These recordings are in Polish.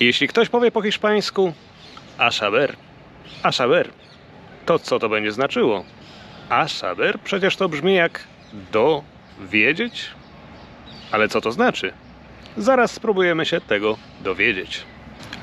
Jeśli ktoś powie po hiszpańsku a saber, a saber, to co to będzie znaczyło? A saber przecież to brzmi jak dowiedzieć? Ale co to znaczy? Zaraz spróbujemy się tego dowiedzieć.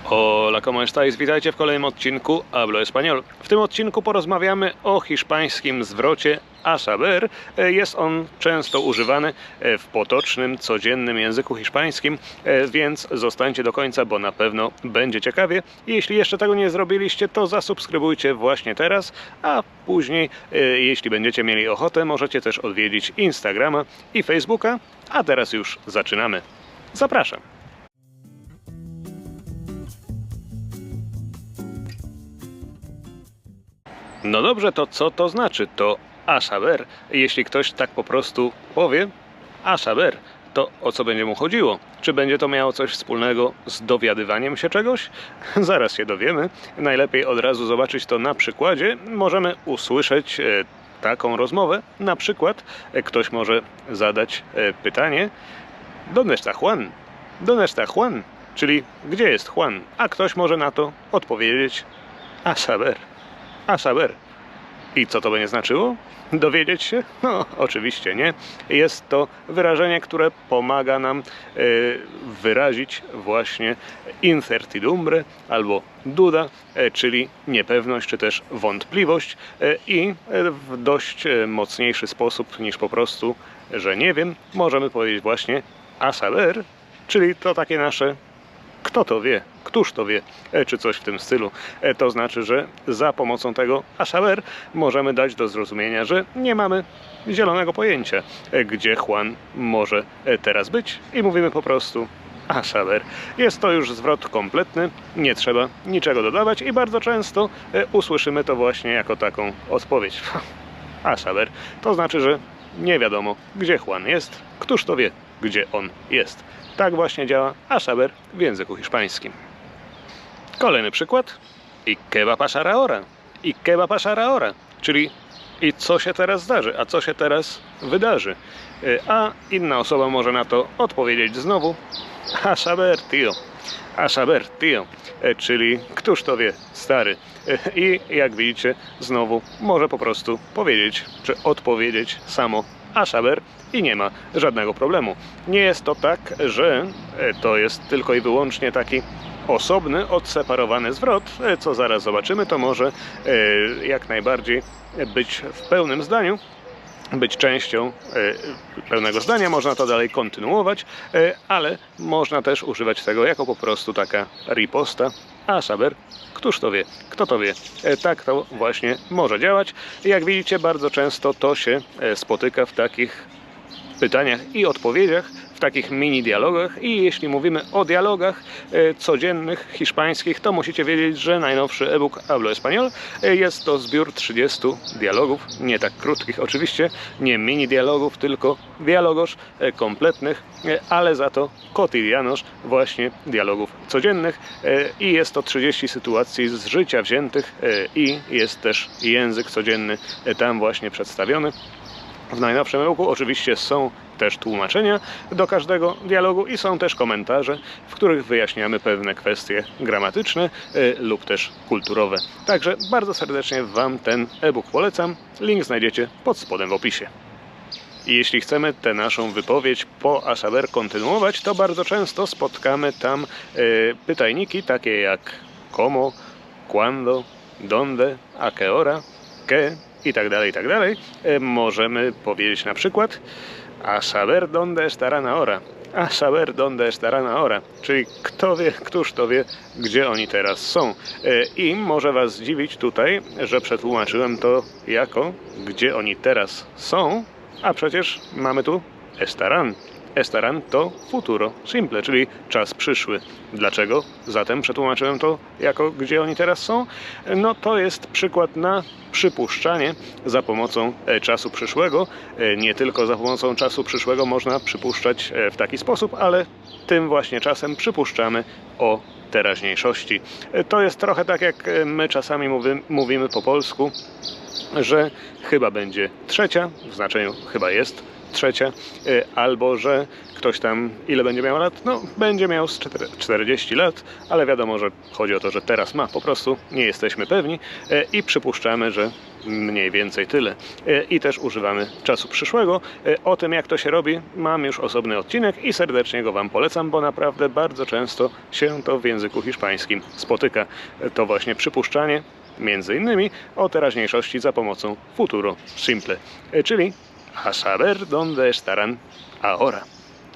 Hola, ¿cómo estáis? Witajcie w kolejnym odcinku Hablo Español. W tym odcinku porozmawiamy o hiszpańskim zwrocie a saber. E, Jest on często używany e, w potocznym, codziennym języku hiszpańskim, e, więc zostańcie do końca, bo na pewno będzie ciekawie. Jeśli jeszcze tego nie zrobiliście, to zasubskrybujcie właśnie teraz, a później, jeśli będziecie mieli ochotę, możecie też odwiedzić Instagrama i Facebooka. A teraz już zaczynamy. Zapraszam. No dobrze, to co to znaczy? To a saber. Jeśli ktoś tak po prostu powie a saber, to o co będzie mu chodziło? Czy będzie to miało coś wspólnego z dowiadywaniem się czegoś? Zaraz się dowiemy. Najlepiej od razu zobaczyć to na przykładzie. Możemy usłyszeć e, taką rozmowę. Na przykład e, ktoś może zadać e, pytanie ¿Dónde está Juan? ¿Dónde está Juan? Czyli gdzie jest Juan? A ktoś może na to odpowiedzieć a saber. A saber. I co to będzie znaczyło? Dowiedzieć się? No, oczywiście nie. Jest to wyrażenie, które pomaga nam e, wyrazić właśnie incertidumbre albo duda, e, czyli niepewność czy też wątpliwość e, i w dość mocniejszy sposób niż po prostu, że nie wiem, możemy powiedzieć właśnie a saber, czyli to takie nasze kto to wie, któż to wie, e, czy coś w tym stylu. E, To znaczy, że za pomocą tego a saber możemy dać do zrozumienia, że nie mamy zielonego pojęcia, e, gdzie Juan może teraz być i mówimy po prostu a saber. Jest to już zwrot kompletny, nie trzeba niczego dodawać i bardzo często usłyszymy to właśnie jako taką odpowiedź. A saber. To znaczy, że nie wiadomo, gdzie Juan jest, któż to wie, gdzie on jest. Tak właśnie działa a saber w języku hiszpańskim. Kolejny przykład. I qué va a pasar ahora? I qué va a pasar ahora? Czyli i co się teraz zdarzy, a co się teraz wydarzy. Y, A inna osoba może na to odpowiedzieć znowu a saber, tío. A saber, tío. E, Czyli któż to wie, stary. E, I jak widzicie, znowu może po prostu powiedzieć, czy odpowiedzieć samo a saber i nie ma żadnego problemu. Nie jest to tak, że e, to jest tylko i wyłącznie taki osobny, odseparowany zwrot, e, co zaraz zobaczymy, to może e, jak najbardziej być w pełnym zdaniu, być częścią pełnego zdania, można to dalej kontynuować, ale można też używać tego jako po prostu taka riposta, a saber, któż to wie, kto to wie. E, Tak to właśnie może działać. Jak widzicie, bardzo często to się e, spotyka w takich pytaniach i odpowiedziach, takich mini dialogach i jeśli mówimy o dialogach e, codziennych hiszpańskich, to musicie wiedzieć, że najnowszy e-book Hablo Español e, jest to zbiór 30 dialogów, nie tak krótkich oczywiście, nie mini dialogów, tylko dialogos e, kompletnych, ale za to cotidianos, właśnie dialogów codziennych i jest to 30 sytuacji z życia wziętych i jest też język codzienny tam właśnie przedstawiony. W najnowszym roku oczywiście są też tłumaczenia do każdego dialogu i są też komentarze, w których wyjaśniamy pewne kwestie gramatyczne y, lub też kulturowe. Także bardzo serdecznie Wam ten e-book polecam. Link znajdziecie pod spodem w opisie. Jeśli chcemy tę naszą wypowiedź po Asaber kontynuować, to bardzo często spotkamy tam y, pytajniki takie jak como, cuando, donde, a qué hora, qué i tak dalej, i tak dalej. E, Możemy powiedzieć na przykład a saber donde estarán ahora. A saber donde estarán ahora. Czyli kto wie, któż to wie, gdzie oni teraz są. E, I może Was zdziwić tutaj, że przetłumaczyłem to jako gdzie oni teraz są, a przecież mamy tu estarán. Estarán to futuro simple, czyli czas przyszły. Dlaczego zatem przetłumaczyłem to jako gdzie oni teraz są? No to jest przykład na przypuszczanie za pomocą e, czasu przyszłego. E, Nie tylko za pomocą czasu przyszłego można przypuszczać e, w taki sposób, ale tym właśnie czasem przypuszczamy o teraźniejszości. To jest trochę tak jak my czasami mówi, mówimy po polsku, że chyba będzie trzecia, w znaczeniu chyba jest trzecia, y, albo że ktoś tam ile będzie miał lat? No, będzie miał z czter- 40 lat, ale wiadomo, że chodzi o to, że teraz ma, po prostu nie jesteśmy pewni y, i przypuszczamy, że mniej więcej tyle. Y, I też używamy czasu przyszłego. O tym, jak to się robi, mam już osobny odcinek i serdecznie go Wam polecam, bo naprawdę bardzo często się to w języku hiszpańskim spotyka. To właśnie przypuszczanie między innymi o teraźniejszości za pomocą futuro simple, czyli a saber dónde estarán ahora.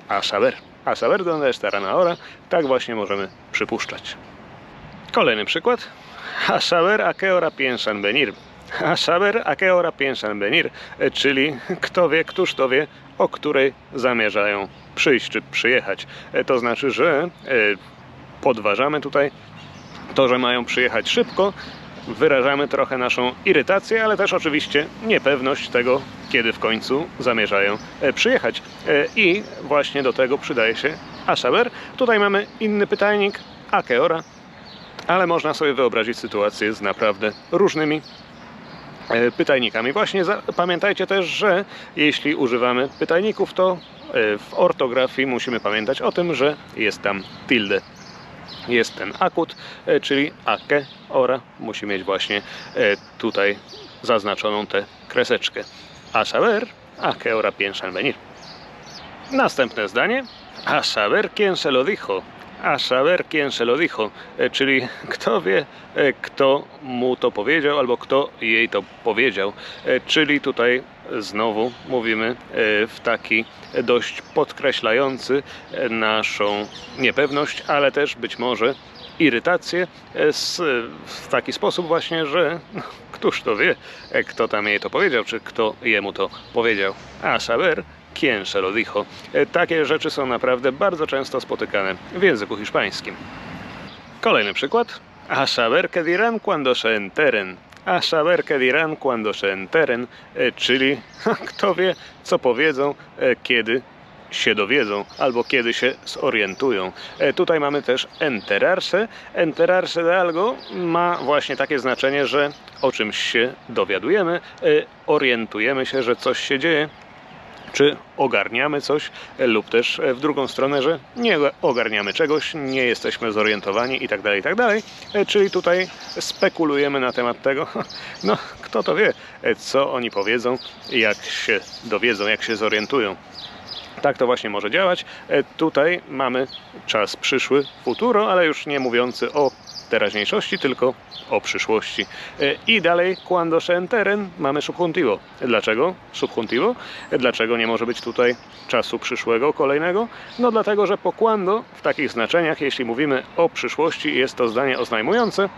A saber. A saber dónde estarán ahora. Tak właśnie możemy przypuszczać. Kolejny przykład. A saber a qué hora piensan venir. A saber a qué hora piensan venir. Czyli kto wie, któż to wie, o której zamierzają przyjść czy przyjechać. To znaczy, że e, podważamy tutaj to, że mają przyjechać szybko, wyrażamy trochę naszą irytację, ale też oczywiście niepewność tego, kiedy w końcu zamierzają e, przyjechać. E, I właśnie do tego przydaje się a saber. Tutaj mamy inny pytajnik, a hora, ale można sobie wyobrazić sytuację z naprawdę różnymi e, pytajnikami. Właśnie pamiętajcie też, że jeśli używamy pytajników, to w ortografii musimy pamiętać o tym, że jest tam tilde jest ten akut, e, czyli ake ora musi mieć właśnie e, tutaj zaznaczoną tę kreseczkę. A saber, a qué hora piensan venir. Następne zdanie. A saber quién se lo dijo. A saber quién se lo dijo, czyli kto wie, e, kto mu to powiedział, albo kto jej to powiedział. Czyli tutaj znowu mówimy e, w taki dość podkreślający e, naszą niepewność, ale też być może irytację e, w taki sposób właśnie, że no, któż to wie, kto tam jej to powiedział, czy kto jemu to powiedział. A saber, quién se lo dijo. Takie rzeczy są naprawdę bardzo często spotykane w języku hiszpańskim. Kolejny przykład. A saber qué dirán cuando se enteren. A saber qué dirán cuando se enteren, e, czyli kto wie, co powiedzą, e, kiedy się dowiedzą albo kiedy się zorientują. E, Tutaj mamy też enterarse. Enterarse de algo ma właśnie takie znaczenie, że o czymś się dowiadujemy, orientujemy się, że coś się dzieje, czy ogarniamy coś, e, lub też e, w drugą stronę, że nie ogarniamy czegoś, nie jesteśmy zorientowani i tak dalej, i tak. E, Czyli tutaj spekulujemy na temat tego, no kto to wie, co oni powiedzą, jak się dowiedzą, jak się zorientują. Tak to właśnie może działać. Tutaj mamy czas przyszły, futuro, ale już nie mówiący o teraźniejszości, tylko o przyszłości. E, I dalej, cuando se enteren, mamy subjuntivo. Dlaczego subjuntivo? Dlaczego nie może być tutaj czasu przyszłego, kolejnego? No dlatego, że po cuando w takich znaczeniach, jeśli mówimy o przyszłości, jest to zdanie oznajmujące,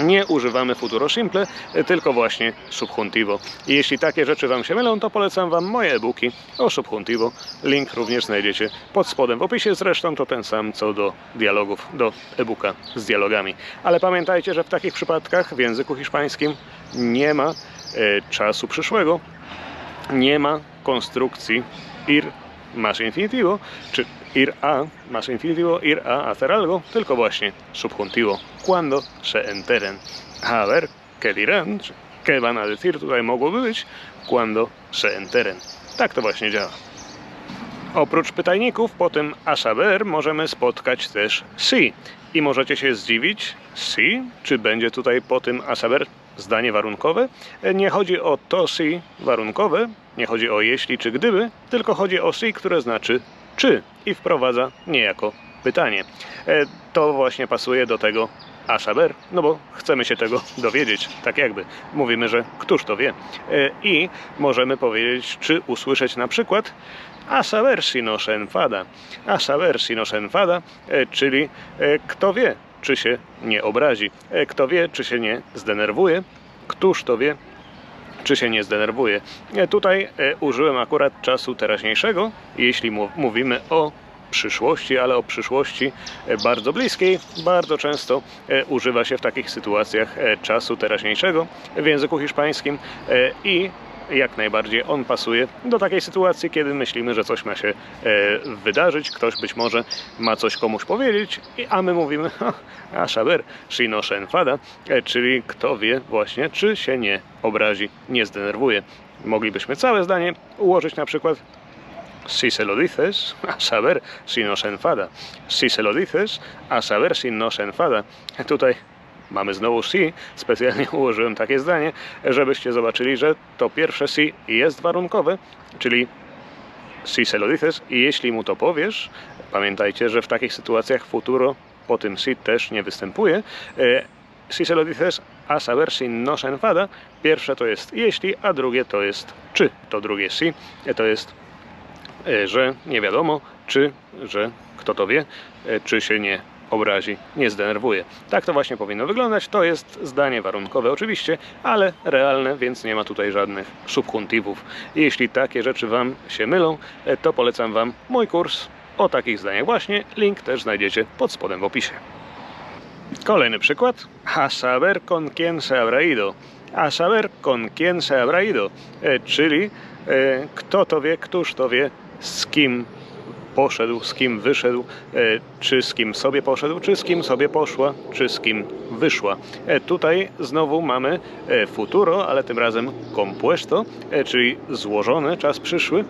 nie używamy futuro simple, tylko właśnie subjuntivo. I jeśli takie rzeczy Wam się mylą, to polecam Wam moje e-booki o subjuntivo. Link również znajdziecie pod spodem w opisie, zresztą to ten sam co do dialogów, do e-booka z dialogami. Ale pamiętajcie, że w takich przypadkach w języku hiszpańskim nie ma e, czasu przyszłego, nie ma konstrukcji ir más infinitivo, czy ir a más infinitivo, ir a hacer algo, tylko właśnie subjuntivo. Cuando se enteren. A ver, ¿qué dirán? ¿Qué van a decir? Tutaj mogłoby być cuando se enteren. Tak to właśnie działa. Oprócz pytajników, po tym a saber możemy spotkać też si. I możecie się zdziwić, si, czy będzie tutaj po tym a saber zdanie warunkowe? Nie chodzi o to si warunkowe, nie chodzi o jeśli czy gdyby, tylko chodzi o si, które znaczy czy i wprowadza niejako pytanie. E, To właśnie pasuje do tego a saber, no bo chcemy się tego dowiedzieć, tak jakby. Mówimy, że któż to wie. E, I możemy powiedzieć, czy usłyszeć na przykład a saber si no se enfada. A saber si no se enfada, e, czyli kto wie, czy się nie obrazi. E, Kto wie, czy się nie zdenerwuje. Któż to wie, czy się nie zdenerwuje. E, Tutaj e, użyłem akurat czasu teraźniejszego, jeśli mówimy o przyszłości, ale o przyszłości bardzo bliskiej. Bardzo często używa się w takich sytuacjach czasu teraźniejszego w języku hiszpańskim i jak najbardziej on pasuje do takiej sytuacji, kiedy myślimy, że coś ma się e, wydarzyć, ktoś być może ma coś komuś powiedzieć, a my mówimy, "Ha, a saber, si no se enfada, e, czyli kto wie właśnie, czy się nie obrazi, nie zdenerwuje. moglibyśmy całe zdanie ułożyć na przykład Si se lo dices, a saber si no se enfada. Si se lo dices, a saber si no se enfada. Tutaj mamy znowu si. Specjalnie ułożyłem takie zdanie, żebyście zobaczyli, że to pierwsze si jest warunkowe, czyli si se lo dices i jeśli mu to powiesz, pamiętajcie, że w takich sytuacjach futuro po tym si też nie występuje. E, Si se lo dices, a saber si no se enfada. Pierwsze to jest jeśli, a drugie to jest czy. To drugie si e, to jest E, że nie wiadomo, czy, że kto to wie, czy się nie obrazi, nie zdenerwuje. Tak to właśnie powinno wyglądać. To jest zdanie warunkowe oczywiście, ale realne, więc nie ma tutaj żadnych subjuntywów. Jeśli takie rzeczy Wam się mylą, e, to polecam Wam mój kurs o takich zdaniach właśnie. Link też znajdziecie pod spodem w opisie. Kolejny przykład. A saber con quién se habrá ido. A saber con quién se habrá ido. E, czyli e, kto to wie, któż to wie, z kim poszedł, z kim wyszedł, e, czy z kim sobie poszedł, czy z kim sobie poszła, czy z kim wyszła. E, Tutaj znowu mamy e, futuro, ale tym razem compuesto, czyli złożony, czas przyszły,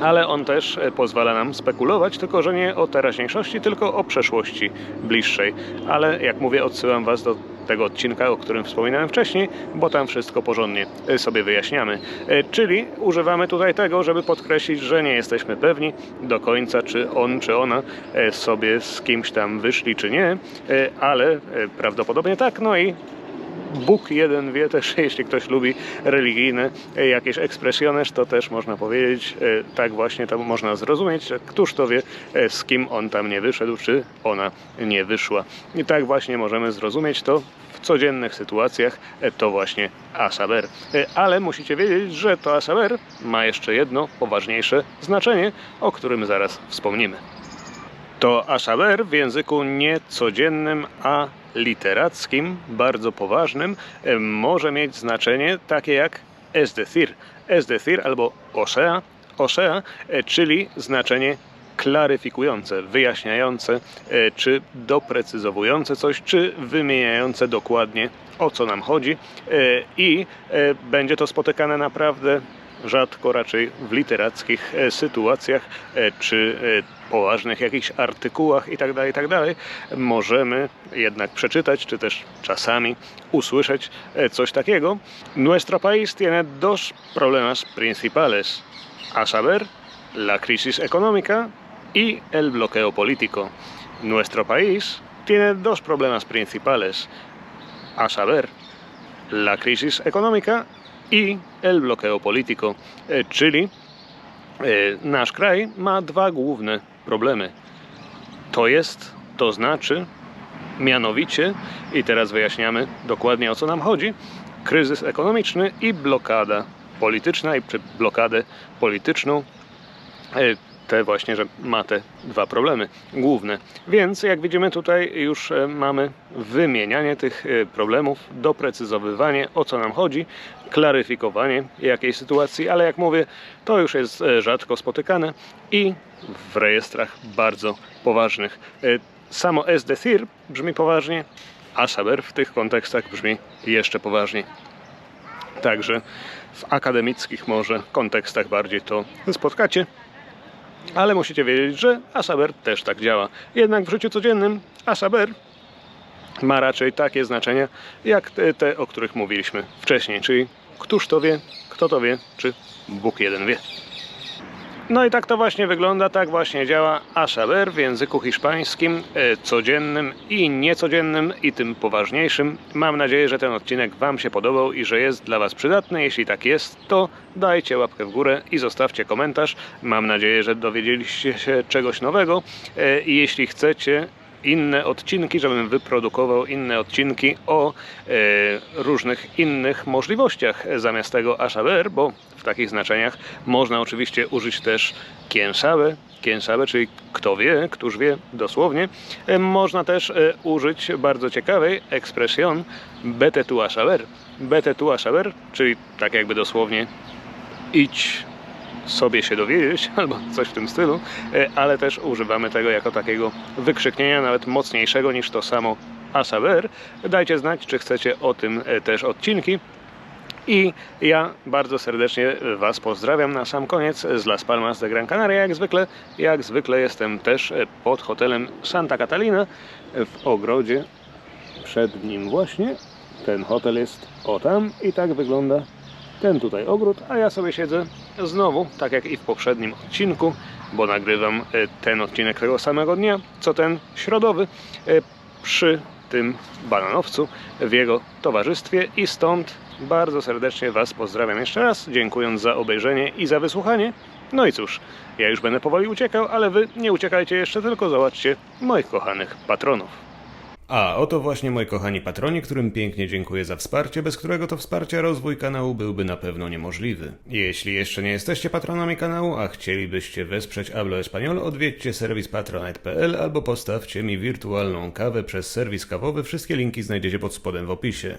ale on też e, pozwala nam spekulować, tylko że nie o teraźniejszości, tylko o przeszłości bliższej. Ale jak mówię, odsyłam Was do tego odcinka, o którym wspominałem wcześniej, bo tam wszystko porządnie e, sobie wyjaśniamy. E, Czyli używamy tutaj tego, żeby podkreślić, że nie jesteśmy pewni do końca, czy on, czy ona sobie z kimś tam wyszli, czy nie, ale prawdopodobnie tak. No i Bóg jeden wie też, jeśli ktoś lubi religijne jakieś ekspresjones, to też można powiedzieć, e, tak właśnie to można zrozumieć, któż to wie, e, z kim on tam nie wyszedł, czy ona nie wyszła. I tak właśnie możemy zrozumieć to w codziennych sytuacjach, e, to właśnie asaber. Ale musicie wiedzieć, że to asaber ma jeszcze jedno poważniejsze znaczenie, o którym zaraz wspomnimy. To a saber w języku niecodziennym, a literackim, bardzo poważnym, może mieć znaczenie takie jak es decir, es decir albo o sea, o sea, e, czyli znaczenie klaryfikujące, wyjaśniające, e, czy doprecyzowujące coś, czy wymieniające dokładnie o co nam chodzi e, i będzie to spotykane naprawdę rzadko raczej w literackich e, sytuacjach e, czy e, poważnych jakichś artykułach itd., itd. możemy jednak przeczytać, czy też czasami usłyszeć coś takiego. Nuestro país tiene dos problemas principales, a saber, la crisis económica y el bloqueo político. Nuestro país tiene dos problemas principales, a saber, la crisis económica i el bloqueo político, e, czyli e, nasz kraj ma dwa główne problemy. To jest, to znaczy, mianowicie, i teraz wyjaśniamy dokładnie o co nam chodzi, kryzys ekonomiczny i blokada polityczna, i blokadę polityczną. Te właśnie, że ma te dwa problemy główne. Więc jak widzimy tutaj już e, mamy wymienianie tych e, problemów, doprecyzowywanie o co nam chodzi, klaryfikowanie jakiejś sytuacji, ale jak mówię, to już jest e, rzadko spotykane i w rejestrach bardzo poważnych. Samo es brzmi poważnie, a saber w tych kontekstach brzmi jeszcze poważniej. Także w akademickich może kontekstach bardziej to spotkacie. Ale musicie wiedzieć, że Asaber też tak działa. Jednak w życiu codziennym Asaber ma raczej takie znaczenia, jak te, te, o których mówiliśmy wcześniej, czyli któż to wie, kto to wie, czy Bóg jeden wie. No i tak to właśnie wygląda, tak właśnie działa a saber w języku hiszpańskim, e, codziennym i niecodziennym i tym poważniejszym. Mam nadzieję, że ten odcinek Wam się podobał i że jest dla Was przydatny. Jeśli tak jest, to dajcie łapkę w górę i zostawcie komentarz. Mam nadzieję, że dowiedzieliście się czegoś nowego E, jeśli chcecie inne odcinki, żebym wyprodukował inne odcinki o e, różnych innych możliwościach zamiast tego a saber, bo w takich znaczeniach można oczywiście użyć też quien sabe, czyli kto wie, któż wie, dosłownie. E, można też e, użyć bardzo ciekawej ekspresjon bete tu a saber. Bete tu a saber, czyli tak jakby dosłownie idź sobie się dowiedzieć, albo coś w tym stylu, e, ale też używamy tego jako takiego wykrzyknienia, nawet mocniejszego niż to samo a saber. Dajcie znać, czy chcecie o tym e, też odcinki. I ja bardzo serdecznie Was pozdrawiam na sam koniec z Las Palmas de Gran Canaria. Jak zwykle, jak zwykle jestem też pod hotelem Santa Catalina w ogrodzie. Przed nim właśnie ten hotel jest o tam i tak wygląda ten tutaj ogród, a ja sobie siedzę znowu, tak jak i w poprzednim odcinku, bo nagrywam e, ten odcinek tego samego dnia, co ten środowy, e, przy tym bananowcu w jego towarzystwie i stąd bardzo serdecznie Was pozdrawiam jeszcze raz, dziękując za obejrzenie i za wysłuchanie. No i cóż, ja już będę powoli uciekał, ale Wy nie uciekajcie jeszcze, tylko zobaczcie moich kochanych patronów. A oto właśnie moi kochani patroni, którym pięknie dziękuję za wsparcie, bez którego to wsparcia rozwój kanału byłby na pewno niemożliwy. Jeśli jeszcze nie jesteście patronami kanału, a chcielibyście wesprzeć Hablo Español, odwiedźcie serwis patronet.pl albo postawcie mi wirtualną kawę przez serwis kawowy. Wszystkie linki znajdziecie pod spodem w opisie.